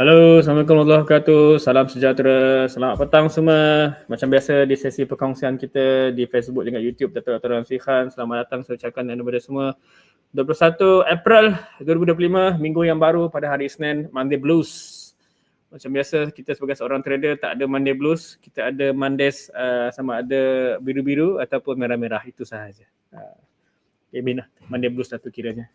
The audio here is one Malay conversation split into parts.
Halo, Assalamualaikum warahmatullahi wabarakatuh. Salam sejahtera. Selamat petang semua. Macam biasa di sesi perkongsian kita di Facebook dengan YouTube Dato' Dr. Ramzi Khan. Selamat datang saya ucapkan kepada semua. 21 April 2025, minggu yang baru pada hari Isnin, Monday Blues. Macam biasa kita sebagai seorang trader tak ada Monday Blues. Kita ada Mondays uh, sama ada biru-biru ataupun merah-merah. Itu sahaja. Uh, okay, Monday Blues satu kiranya.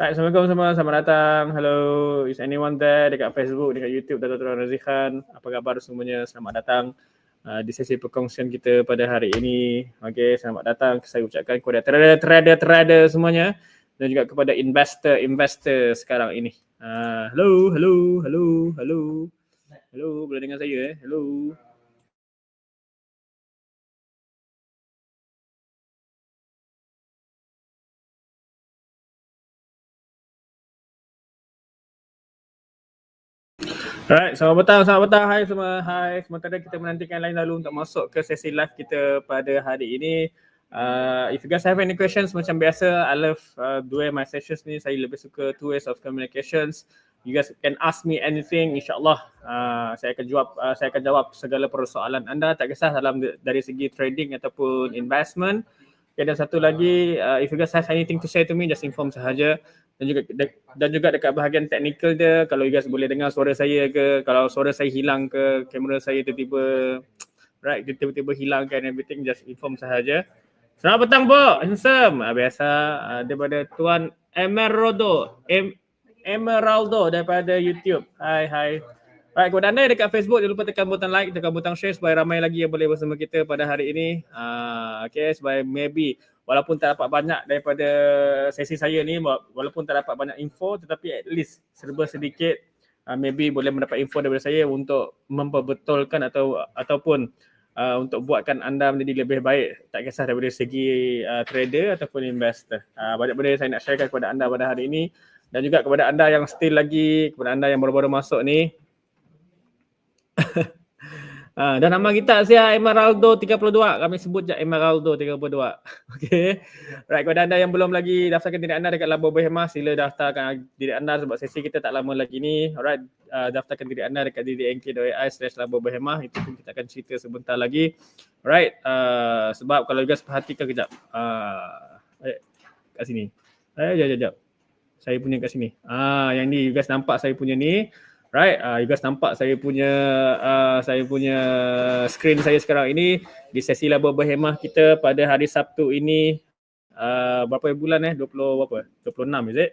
Right, Assalamualaikum semua, selamat datang. Hello, is anyone there dekat Facebook, dekat YouTube, Dato' Tuan Razihan. Apa khabar semuanya? Selamat datang uh, di sesi perkongsian kita pada hari ini. Okay, selamat datang. Saya ucapkan kepada trader-trader semuanya dan juga kepada investor-investor sekarang ini. Uh, hello, hello, hello, hello. Hello, boleh dengar saya eh? Hello. Alright, selamat petang, selamat petang. Hai semua. Hai. Sementara kita menantikan lain lalu untuk masuk ke sesi live kita pada hari ini. Uh, if you guys have any questions macam biasa, I love uh, dua my sessions ni. Saya lebih suka two ways of communications. You guys can ask me anything, insyaAllah. Uh, saya akan jawab uh, saya akan jawab segala persoalan anda. Tak kisah dalam dari segi trading ataupun investment. Okay, dan satu lagi, uh, if you guys have anything to say to me, just inform sahaja. Dan juga dan juga dekat bahagian teknikal dia kalau you guys boleh dengar suara saya ke kalau suara saya hilang ke kamera saya tiba-tiba right tiba-tiba hilang kan everything just inform sahaja. Selamat petang bo handsome. Ah, biasa uh, daripada tuan Emeraldo em Emeraldo daripada YouTube. Hai hai Baik, kepada anda dekat Facebook, jangan lupa tekan butang like, tekan butang share supaya ramai lagi yang boleh bersama kita pada hari ini. Uh, okay, supaya maybe walaupun tak dapat banyak daripada sesi saya ni walaupun tak dapat banyak info tetapi at least serba sedikit uh, maybe boleh mendapat info daripada saya untuk memperbetulkan atau ataupun uh, untuk buatkan anda menjadi lebih baik tak kisah daripada segi uh, trader ataupun investor. Uh, banyak benda saya nak sharekan kepada anda pada hari ini dan juga kepada anda yang still lagi kepada anda yang baru-baru masuk ni Ha, dan nama kita saya Emeraldo 32. Kami sebut je Emeraldo 32. Okey. Right, kepada anda yang belum lagi daftarkan diri anda dekat Labo Berhemah, sila daftarkan diri anda sebab sesi kita tak lama lagi ni. Alright, uh, daftarkan diri anda dekat ddnk.ai slash Labo Berhemah. Itu pun kita akan cerita sebentar lagi. Alright, uh, sebab kalau guys perhatikan kejap. Uh, eh, kat sini. Eh, jap, jap, jap. Saya punya kat sini. Ah, yang ni you guys nampak saya punya ni. Right, uh, you guys nampak saya punya uh, saya punya screen saya sekarang ini. Di sesi laba berhemah kita pada hari Sabtu ini uh, berapa bulan eh? 20 berapa? 26 is it?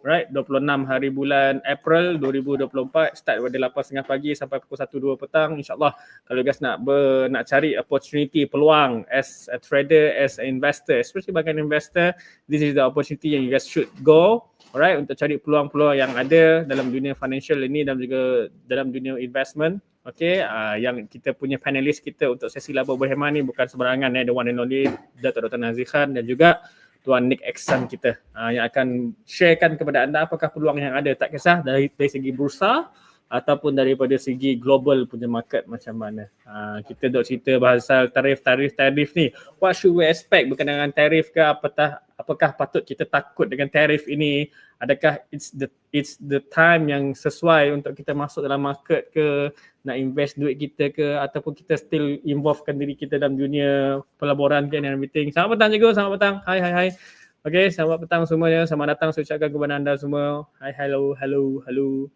Right? 26 hari bulan April 2024 start pada 8.30 pagi sampai pukul 1 2 petang. Insyaallah kalau guys nak ber, nak cari opportunity peluang as a trader as an investor especially bagi investor this is the opportunity yang you guys should go alright untuk cari peluang-peluang yang ada dalam dunia financial ini dan juga dalam dunia investment okay uh, yang kita punya panelis kita untuk sesi laba berhemah ni bukan sembarangan eh the one and only Dr. Nazikhan dan juga Tuan Nick Exxon kita uh, yang akan sharekan kepada anda apakah peluang yang ada tak kisah dari, dari segi bursa ataupun daripada segi global punya market macam mana. Uh, kita dok cerita bahasa tarif-tarif tarif ni. What should we expect berkenaan dengan tarif ke apakah apakah patut kita takut dengan tarif ini? Adakah it's the it's the time yang sesuai untuk kita masuk dalam market ke nak invest duit kita ke ataupun kita still involvekan diri kita dalam dunia pelaburan ke and everything. Selamat petang juga, selamat petang. Hai hai hai. Okay, selamat petang semuanya. Selamat datang saya ucapkan kepada anda semua. Hai, hello, hello, hello.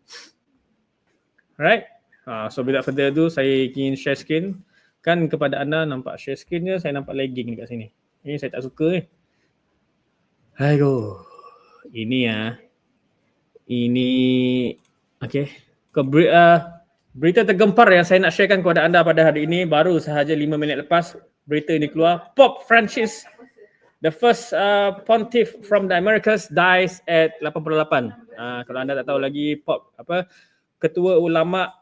Alright. Uh, so without further ado, saya ingin share screen. Kan kepada anda nampak share screen dia, saya nampak lagging dekat sini. Ini saya tak suka eh. Aduh. Ini ya. Ah. Ini okey. Ke uh, berita tergempar yang saya nak sharekan kepada anda pada hari ini baru sahaja 5 minit lepas berita ini keluar. Pop Francis the first uh, pontiff from the Americas dies at 88. Uh, kalau anda tak tahu lagi Pop apa ketua ulama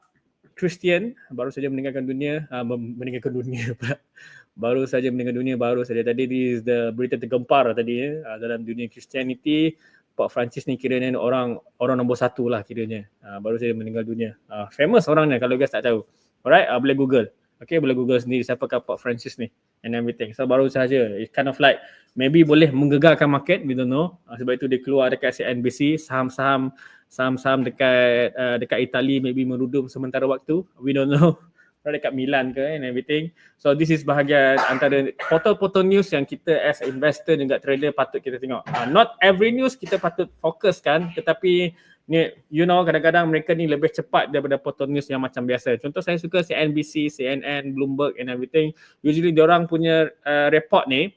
Kristian baru saja meninggalkan dunia uh, meninggalkan dunia baru saja meninggalkan dunia baru saja. Tadi is the berita tergempar tadi ya uh, dalam dunia Christianity. Pak Francis ni kiranya orang orang nombor satu lah kiranya. Uh, baru saja meninggal dunia. Uh, famous orangnya kalau guys tak tahu. Alright uh, boleh google. Okay, boleh google sendiri siapa Pak Francis ni and everything. So baru saja, it kind of like maybe boleh menggegarkan market, we don't know. Uh, sebab itu dia keluar dekat CNBC, saham-saham saham-saham dekat uh, dekat Itali maybe merudum sementara waktu. We don't know. Kalau dekat Milan ke and everything. So this is bahagian antara portal-portal news yang kita as investor juga trader patut kita tengok. Uh, not every news kita patut fokuskan tetapi ni you know kadang-kadang mereka ni lebih cepat daripada portal news yang macam biasa. Contoh saya suka CNBC, CNN, Bloomberg and everything. Usually orang punya uh, report ni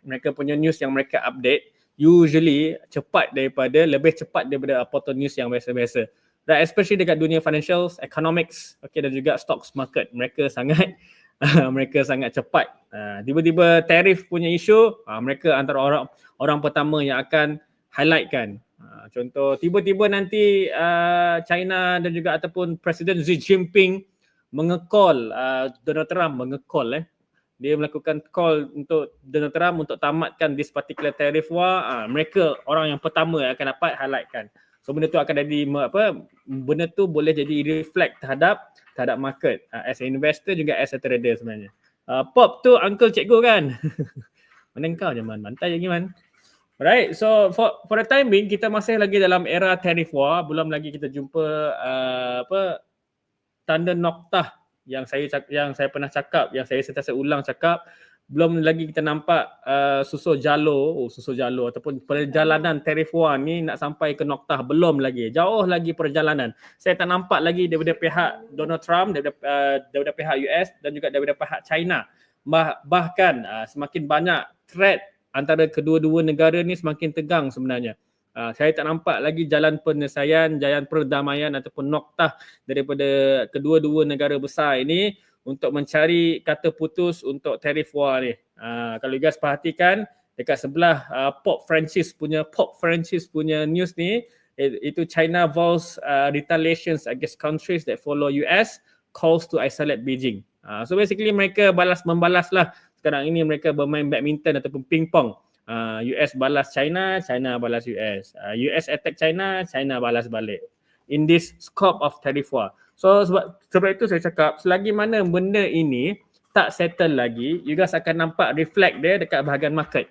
mereka punya news yang mereka update usually cepat daripada lebih cepat daripada portal news yang biasa-biasa. Dan especially dekat dunia financials, economics, okay dan juga stocks market, mereka sangat mereka sangat cepat. Uh, tiba-tiba tarif punya isu, uh, mereka antara orang orang pertama yang akan highlightkan. Uh, contoh tiba-tiba nanti uh, China dan juga ataupun Presiden Xi Jinping mengekol uh, Donald Trump mengekol eh dia melakukan call untuk Donald Trump untuk tamatkan this particular tariff war, uh, mereka orang yang pertama akan dapat highlightkan. So benda tu akan jadi apa benda tu boleh jadi reflect terhadap terhadap market uh, as an investor juga as a trader sebenarnya. Uh, pop tu uncle cikgu kan. Mana kau je man, mantai lagi man. Alright, so for for the time being kita masih lagi dalam era tariff war, belum lagi kita jumpa uh, apa tanda noktah yang saya yang saya pernah cakap, yang saya sentiasa ulang cakap, belum lagi kita nampak uh, susul jalur, oh susul jalur ataupun perjalanan tarif ni nak sampai ke noktah belum lagi. Jauh lagi perjalanan. Saya tak nampak lagi daripada pihak Donald Trump, daripada, uh, daripada pihak US dan juga daripada pihak China. Bah, bahkan uh, semakin banyak threat antara kedua-dua negara ni semakin tegang sebenarnya. Uh, saya tak nampak lagi jalan penyelesaian, jalan perdamaian ataupun noktah daripada kedua-dua negara besar ini untuk mencari kata putus untuk tarif war ni. Uh, kalau guys perhatikan dekat sebelah uh, Pop Francis punya Pop Francis punya news ni itu China vows uh, retaliations against countries that follow US calls to isolate Beijing. Uh, so basically mereka balas membalas lah sekarang ini mereka bermain badminton ataupun pingpong uh, US balas China, China balas US. Uh, US attack China, China balas balik. In this scope of tariff war. So sebab sebab itu saya cakap selagi mana benda ini tak settle lagi, you guys akan nampak reflect dia dekat bahagian market.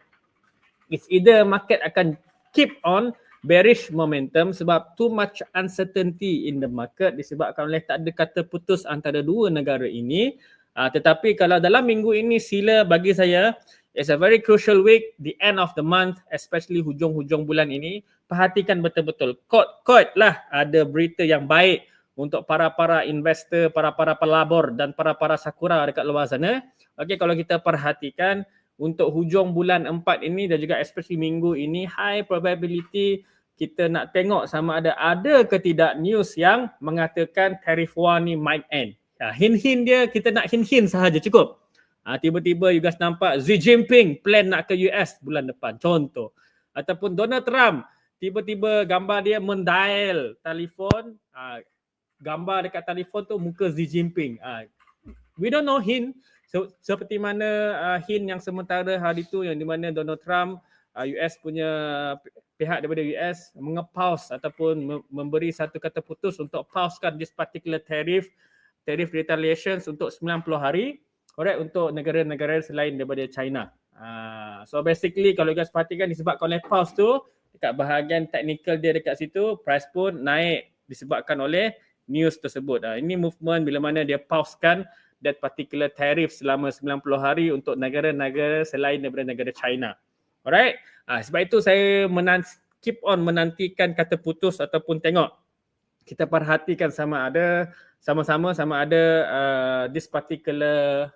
It's either market akan keep on bearish momentum sebab too much uncertainty in the market disebabkan oleh tak ada kata putus antara dua negara ini. Uh, tetapi kalau dalam minggu ini sila bagi saya It's a very crucial week, the end of the month, especially hujung-hujung bulan ini. Perhatikan betul-betul. Kot-kot lah ada berita yang baik untuk para-para investor, para-para pelabur dan para-para sakura dekat luar sana. Okay, kalau kita perhatikan untuk hujung bulan empat ini dan juga especially minggu ini, high probability kita nak tengok sama ada ada ke tidak news yang mengatakan tariff war ni might end. Ya, hint-hint dia kita nak hint-hint sahaja cukup. Ha, tiba-tiba you guys nampak Xi Jinping plan nak ke US bulan depan. Contoh. Ataupun Donald Trump tiba-tiba gambar dia mendial telefon. Ha, gambar dekat telefon tu muka Xi Jinping. Ha, we don't know hint. So, seperti mana uh, hint yang sementara hari tu yang di mana Donald Trump uh, US punya pihak daripada US mengepaus ataupun memberi satu kata putus untuk pausekan this particular tariff tariff retaliations untuk 90 hari Alright untuk negara-negara selain daripada China. Uh, so basically kalau guys perhatikan disebabkan oleh pause tu dekat bahagian technical dia dekat situ price pun naik disebabkan oleh news tersebut. Uh, ini movement bila mana dia pausekan that particular tariff selama 90 hari untuk negara-negara selain daripada negara China. Alright. Uh, sebab itu saya menant- keep on menantikan kata putus ataupun tengok kita perhatikan sama ada sama-sama sama ada uh, this particular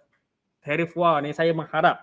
tariff war ni saya mengharap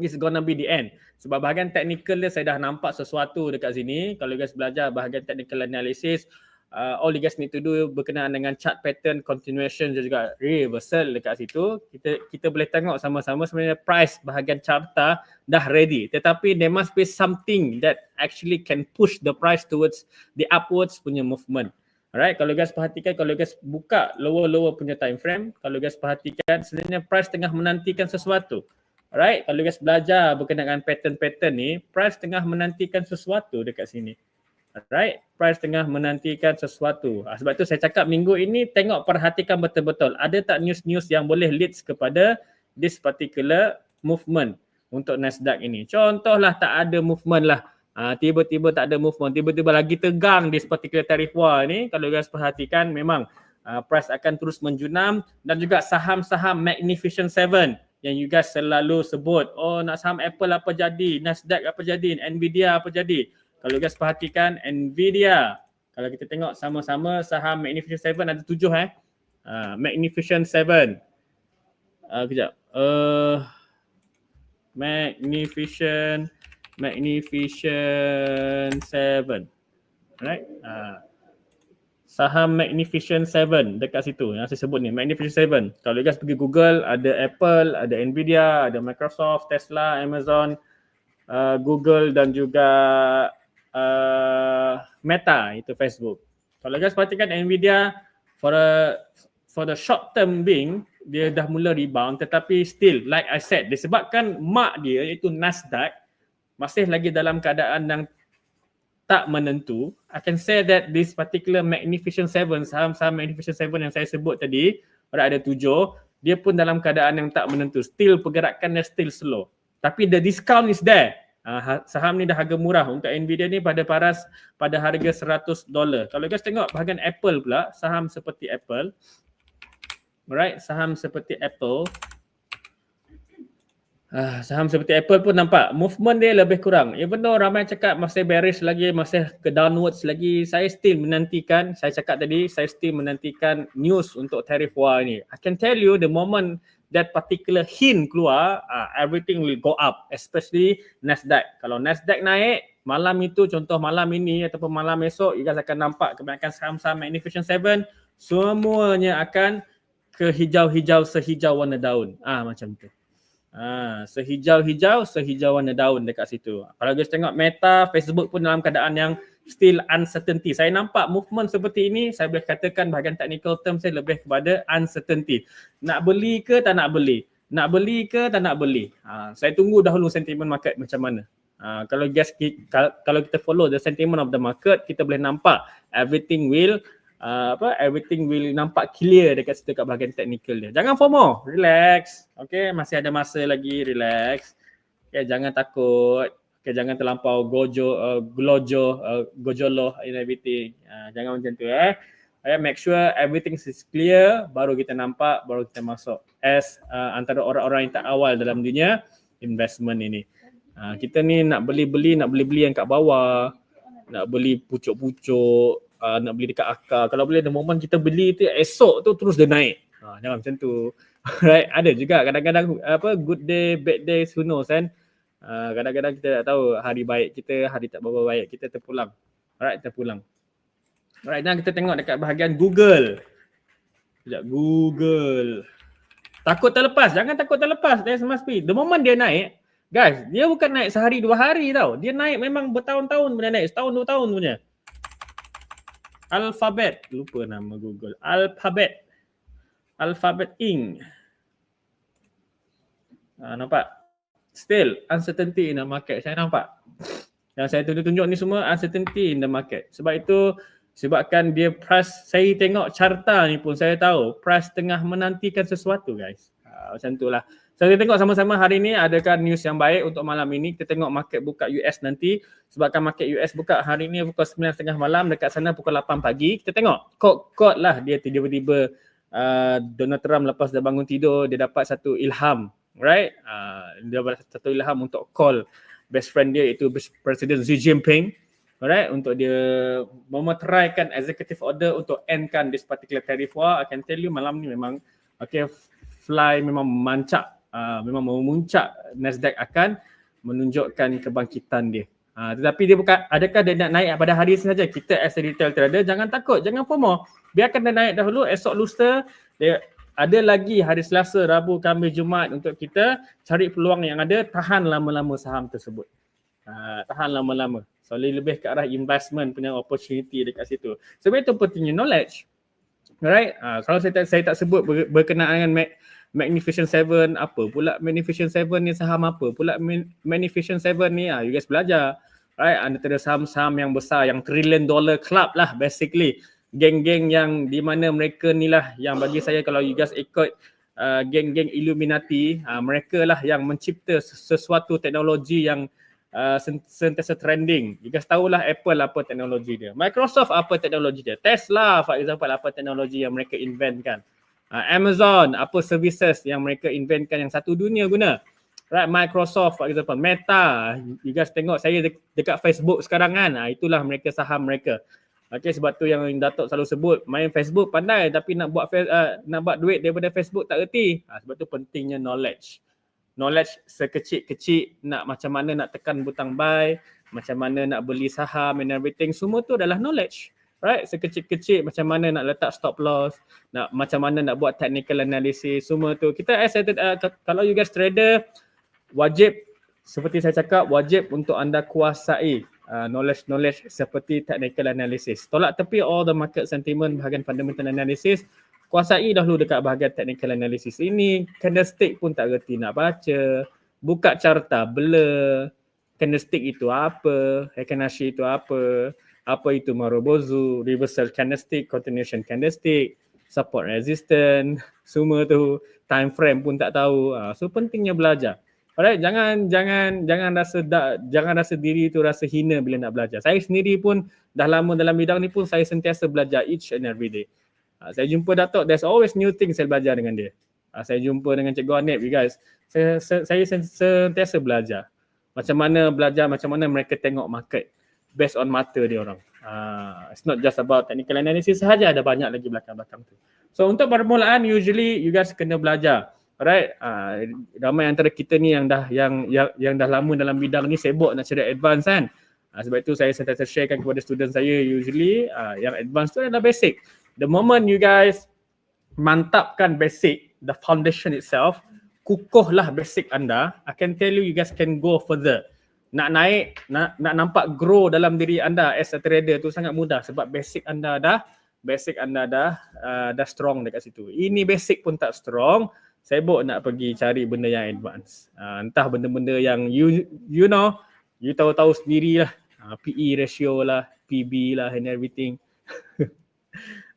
is gonna be the end. Sebab bahagian technical dia saya dah nampak sesuatu dekat sini. Kalau guys belajar bahagian technical analysis, uh, all you guys need to do berkenaan dengan chart pattern continuation dan juga reversal dekat situ. Kita kita boleh tengok sama-sama sebenarnya price bahagian charta dah ready. Tetapi there must be something that actually can push the price towards the upwards punya movement. Alright, kalau guys perhatikan, kalau guys buka lower-lower punya time frame, kalau guys perhatikan sebenarnya price tengah menantikan sesuatu. Alright, kalau guys belajar berkenaan pattern-pattern ni, price tengah menantikan sesuatu dekat sini. Alright, price tengah menantikan sesuatu. Ha, sebab tu saya cakap minggu ini tengok perhatikan betul-betul. Ada tak news-news yang boleh leads kepada this particular movement untuk Nasdaq ini. Contohlah tak ada movement lah. Uh, tiba-tiba tak ada movement, tiba-tiba lagi tegang di particular tarif war ni, kalau guys perhatikan memang uh, price akan terus menjunam dan juga saham-saham Magnificent Seven yang you guys selalu sebut, oh nak saham Apple apa jadi, Nasdaq apa jadi, Nvidia apa jadi. Kalau guys perhatikan Nvidia, kalau kita tengok sama-sama saham Magnificent Seven ada tujuh eh. Uh, Magnificent Seven. Uh, kejap. Uh, Magnificent Magnificent Seven. Right? Uh, saham Magnificent Seven dekat situ yang saya sebut ni Magnificent Seven. Kalau you guys pergi Google ada Apple, ada Nvidia, ada Microsoft, Tesla, Amazon, uh, Google dan juga uh, Meta itu Facebook. Kalau guys perhatikan Nvidia for a for the short term being dia dah mula rebound tetapi still like I said disebabkan mak dia iaitu Nasdaq masih lagi dalam keadaan yang tak menentu I can say that this particular Magnificent Seven saham-saham Magnificent Seven yang saya sebut tadi ada tujuh dia pun dalam keadaan yang tak menentu. Still pergerakannya still slow. Tapi the discount is there. Uh, saham ni dah harga murah. Untuk Nvidia ni pada paras pada harga 100 dolar. Kalau guys tengok bahagian Apple pula, saham seperti Apple, Alright, saham seperti Apple. Ah, saham seperti Apple pun nampak movement dia lebih kurang. Even though ramai cakap masih bearish lagi, masih ke downwards lagi, saya still menantikan, saya cakap tadi, saya still menantikan news untuk tariff war ni. I can tell you the moment that particular hint keluar, uh, everything will go up, especially Nasdaq. Kalau Nasdaq naik, malam itu contoh malam ini ataupun malam esok, you guys akan nampak kebanyakan saham-saham Magnificent Seven, semuanya akan ke hijau-hijau sehijau warna daun. Ah macam tu. Ah sehijau-hijau sehijau warna daun dekat situ. Kalau guys tengok Meta, Facebook pun dalam keadaan yang still uncertainty. Saya nampak movement seperti ini, saya boleh katakan bahagian technical term saya lebih kepada uncertainty. Nak beli ke tak nak beli? Nak beli ke tak nak beli? Ha, saya tunggu dahulu sentiment market macam mana. Ha, kalau guys kalau kita follow the sentiment of the market, kita boleh nampak everything will uh, apa everything will nampak clear dekat situ kat bahagian technical dia. Jangan FOMO, relax. Okay, masih ada masa lagi, relax. Okay, jangan takut. Okay, jangan terlampau gojo, uh, glojo, uh, gojolo in everything. Uh, jangan macam tu eh. Okay, make sure everything is clear baru kita nampak, baru kita masuk as uh, antara orang-orang yang tak awal dalam dunia investment ini. Uh, kita ni nak beli-beli, nak beli-beli yang kat bawah, nak beli pucuk-pucuk, uh, nak beli dekat akar. Kalau boleh the moment kita beli tu esok tu terus dia naik. Ha, jangan macam tu. right? Ada juga kadang-kadang apa good day, bad day, who knows kan. Uh, kadang-kadang kita tak tahu hari baik kita, hari tak berapa baik kita terpulang. Alright, terpulang. Alright, dan kita tengok dekat bahagian Google. Sekejap, Google. Takut terlepas, jangan takut terlepas. There must be. The moment dia naik, guys, dia bukan naik sehari dua hari tau. Dia naik memang bertahun-tahun punya naik. Setahun dua tahun punya. Alphabet, lupa nama Google. Alphabet. Alphabet Inc. Ha, nampak? Still uncertainty in the market. Saya nampak. Yang saya tunjuk-tunjuk ni semua uncertainty in the market. Sebab itu sebabkan dia price saya tengok carta ni pun saya tahu price tengah menantikan sesuatu guys. Ha, macam itulah. So kita tengok sama-sama hari ini adakah news yang baik untuk malam ini. Kita tengok market buka US nanti. Sebabkan market US buka hari ini pukul 9.30 malam. Dekat sana pukul 8 pagi. Kita tengok kod-kod lah dia tiba-tiba uh, Donald Trump lepas dia bangun tidur dia dapat satu ilham. Right? Uh, dia dapat satu ilham untuk call best friend dia iaitu Presiden Xi Jinping. Alright, untuk dia memeteraikan executive order untuk endkan this particular tariff war. I can tell you malam ni memang okay, fly memang mancak uh, memang memuncak Nasdaq akan menunjukkan kebangkitan dia. Uh, tetapi dia bukan adakah dia nak naik pada hari ini saja kita as a retail trader jangan takut jangan FOMO biarkan dia naik dahulu esok lusa dia ada lagi hari Selasa, Rabu, Khamis, Jumaat untuk kita cari peluang yang ada tahan lama-lama saham tersebut. Uh, tahan lama-lama. So lebih ke arah investment punya opportunity dekat situ. Sebab itu pentingnya knowledge. Alright. Uh, kalau saya tak saya tak sebut berkenaan dengan Magnificent Seven apa pula Magnificent Seven ni saham apa pula Magnificent Seven ni ah you guys belajar right antara saham-saham yang besar yang trillion dollar club lah basically geng-geng yang di mana mereka ni lah yang bagi saya kalau you guys ikut uh, geng-geng Illuminati uh, mereka lah yang mencipta sesuatu teknologi yang uh, sentiasa trending. You guys tahulah Apple apa teknologi dia. Microsoft apa teknologi dia. Tesla for example apa teknologi yang mereka inventkan. Uh, Amazon apa services yang mereka inventkan yang satu dunia guna. Right, Microsoft for example, Meta, you guys tengok saya de- dekat Facebook sekarang kan, uh, itulah mereka saham mereka. Okay, sebab tu yang Datuk selalu sebut, main Facebook pandai tapi nak buat uh, nak buat duit daripada Facebook tak reti. Uh, sebab tu pentingnya knowledge knowledge sekecil-kecil nak macam mana nak tekan butang buy, macam mana nak beli saham and everything, semua tu adalah knowledge. Right? Sekecil-kecil macam mana nak letak stop loss, nak macam mana nak buat technical analysis, semua tu. Kita as a, uh, kalau you guys trader, wajib seperti saya cakap, wajib untuk anda kuasai uh, knowledge-knowledge seperti technical analysis. Tolak tepi all the market sentiment bahagian fundamental analysis, kuasai dahulu dekat bahagian technical analysis ini candlestick pun tak reti nak baca buka carta blur candlestick itu apa Heikin-Ashi itu apa apa itu Marubozu reversal candlestick continuation candlestick support resistance semua tu time frame pun tak tahu uh, so pentingnya belajar alright jangan jangan jangan rasa da, jangan rasa diri tu rasa hina bila nak belajar saya sendiri pun dah lama dalam bidang ni pun saya sentiasa belajar each and every day Uh, saya jumpa Datuk, there's always new things saya belajar dengan dia. Uh, saya jumpa dengan Cikgu Anip, you guys. Saya, saya, saya sentiasa belajar. Macam mana belajar, macam mana mereka tengok market based on mata dia orang. Uh, it's not just about technical analysis sahaja, ada banyak lagi belakang-belakang tu. So untuk permulaan, usually you guys kena belajar. Alright, uh, ramai antara kita ni yang dah yang yang, yang dah lama dalam bidang ni sibuk nak cari advance kan. Uh, sebab itu saya sentiasa sharekan kepada student saya usually uh, yang advance tu adalah basic the moment you guys mantapkan basic, the foundation itself, kukuhlah basic anda, I can tell you you guys can go further. Nak naik, nak, nak nampak grow dalam diri anda as a trader tu sangat mudah sebab basic anda dah basic anda dah uh, dah strong dekat situ. Ini basic pun tak strong, sibuk nak pergi cari benda yang advance. Uh, entah benda-benda yang you you know, you tahu-tahu sendirilah. Uh, PE ratio lah, PB lah and everything.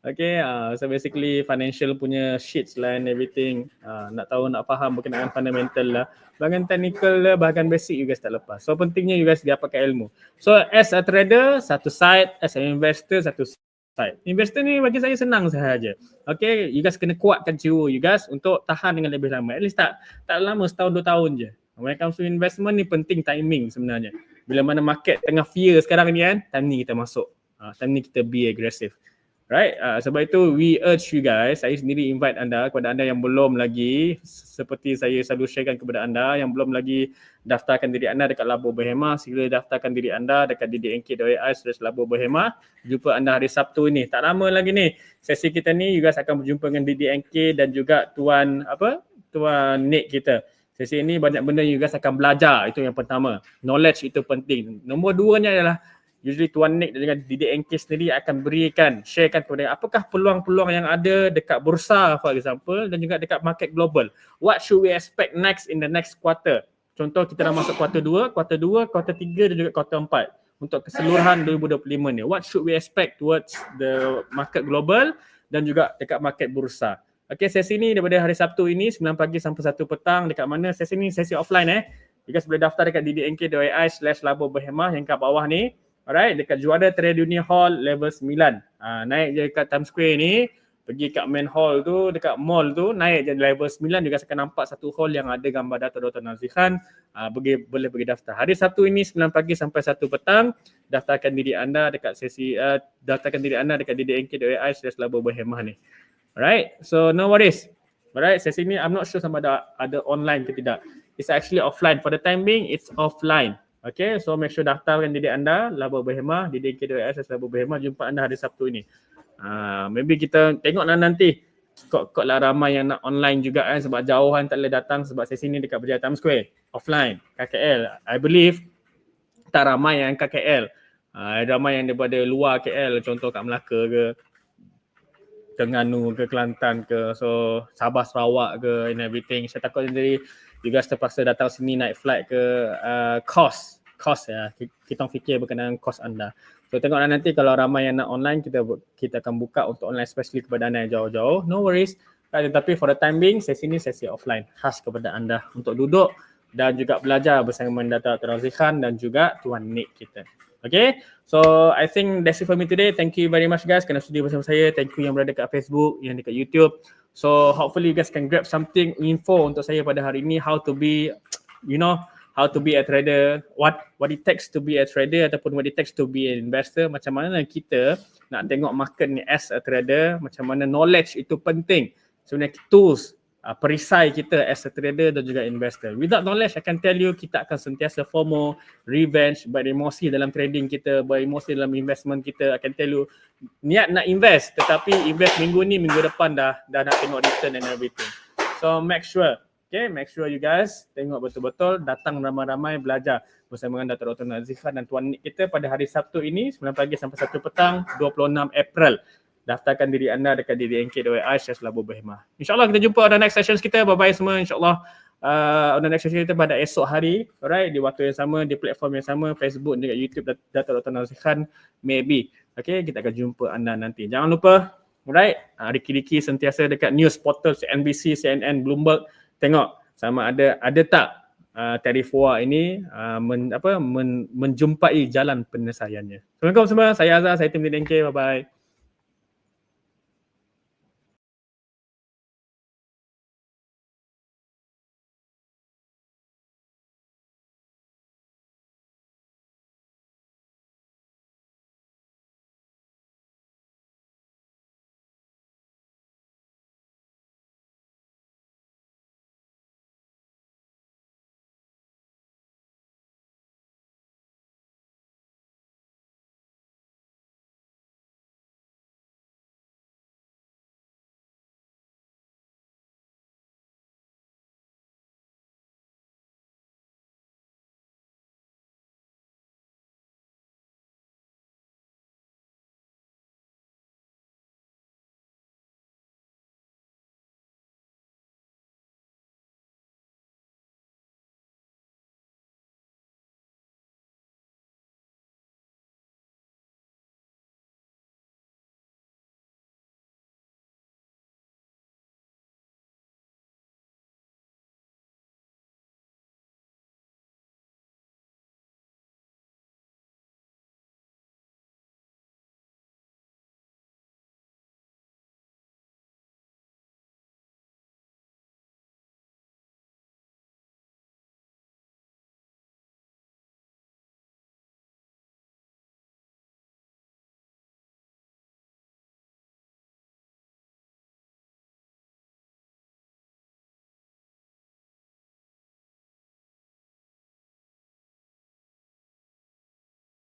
Okay, uh, so basically financial punya sheets lah and everything. Uh, nak tahu, nak faham berkenaan fundamental lah. Bahagian technical lah, bahagian basic you guys tak lepas. So pentingnya you guys dia pakai ilmu. So as a trader, satu side. As an investor, satu side. Investor ni bagi saya senang sahaja. Okay, you guys kena kuatkan jiwa you guys untuk tahan dengan lebih lama. At least tak tak lama setahun dua tahun je. When it comes to investment ni penting timing sebenarnya. Bila mana market tengah fear sekarang ni kan, time ni kita masuk. Uh, time ni kita be aggressive. Right, uh, sebab itu we urge you guys, saya sendiri invite anda kepada anda yang belum lagi seperti saya selalu sharekan kepada anda yang belum lagi daftarkan diri anda dekat Labo Berhema, sila daftarkan diri anda dekat ddnk.ai slash Labo Berhema. Jumpa anda hari Sabtu ini. Tak lama lagi ni sesi kita ni you guys akan berjumpa dengan DDNK dan juga tuan apa? Tuan Nick kita. Sesi ini banyak benda you guys akan belajar. Itu yang pertama. Knowledge itu penting. Nombor dua nya adalah usually Tuan Nick dengan Didik NK sendiri akan berikan, sharekan kepada apakah peluang-peluang yang ada dekat bursa for example dan juga dekat market global. What should we expect next in the next quarter? Contoh kita dah masuk kuarter 2, kuarter 2, kuarter 3 dan juga kuarter 4 untuk keseluruhan 2025 ni. What should we expect towards the market global dan juga dekat market bursa? Okay, sesi ni daripada hari Sabtu ini 9 pagi sampai 1 petang dekat mana sesi ni sesi offline eh. You guys boleh daftar dekat ddnk.ai slash labo berhemah yang kat bawah ni. Alright, dekat juara Trade Union Hall level 9. Ha, naik je dekat Times Square ni, pergi kat main hall tu, dekat mall tu, naik je level 9 juga akan nampak satu hall yang ada gambar Dato' Dr. Nazikhan. Ha, pergi, boleh pergi daftar. Hari Sabtu ini 9 pagi sampai 1 petang, daftarkan diri anda dekat sesi, uh, daftarkan diri anda dekat ddnk.ai slash labo berhemah ni. Alright, so no worries. Alright, sesi ni I'm not sure sama ada, ada online ke tidak. It's actually offline. For the time being, it's offline. Okay, so make sure daftarkan diri anda, Laba Berhemah, di DK2S Laba Berhemah, jumpa anda hari Sabtu ini. Uh, maybe kita tengoklah nanti. Kok kok lah ramai yang nak online juga kan sebab jauhan tak boleh datang sebab sesi ni dekat Berjaya Times Square offline KKL I believe tak ramai yang KKL uh, ah, ramai yang daripada luar KL contoh kat Melaka ke Terengganu ke Kelantan ke so Sabah Sarawak ke and everything. Saya takut jadi you guys terpaksa datang sini naik flight ke uh, cost cost ya kita fikir berkenaan cost anda so tengoklah nanti kalau ramai yang nak online kita kita akan buka untuk online especially kepada anda yang jauh-jauh no worries tetapi for the time being sesi ini sesi offline khas kepada anda untuk duduk dan juga belajar bersama Dr. Razikhan dan juga Tuan Nick kita. Okay, so I think that's it for me today. Thank you very much guys kerana sudi bersama saya. Thank you yang berada dekat Facebook, yang dekat YouTube. So hopefully you guys can grab something info untuk saya pada hari ini how to be, you know, how to be a trader, what what it takes to be a trader ataupun what it takes to be an investor. Macam mana kita nak tengok market ni as a trader, macam mana knowledge itu penting. Sebenarnya tools uh, perisai kita as a trader dan juga investor. Without knowledge, I can tell you kita akan sentiasa FOMO, revenge, beremosi dalam trading kita, beremosi dalam investment kita. I can tell you niat nak invest tetapi invest minggu ni, minggu depan dah dah nak tengok return and everything. So make sure, okay, make sure you guys tengok betul-betul, datang ramai-ramai belajar bersama dengan Dr. Dr. Nazifah dan Tuan Nik kita pada hari Sabtu ini 9 pagi sampai 1 petang 26 April daftarkan diri anda dekat ddnk.ai share selabu berhemah. InsyaAllah kita jumpa on the next sessions kita. Bye-bye semua insyaAllah. Uh, on the next session kita pada esok hari. Alright, di waktu yang sama, di platform yang sama, Facebook dan YouTube Data Dr. Nazikhan. Maybe. Okay, kita akan jumpa anda nanti. Jangan lupa, alright, uh, Riki-Riki sentiasa dekat news portal NBC, CNN, Bloomberg. Tengok sama ada ada tak uh, tarif WA ini uh, men, apa, men, menjumpai jalan penyelesaiannya. Assalamualaikum semua, saya Azhar, saya tim DNK, bye-bye.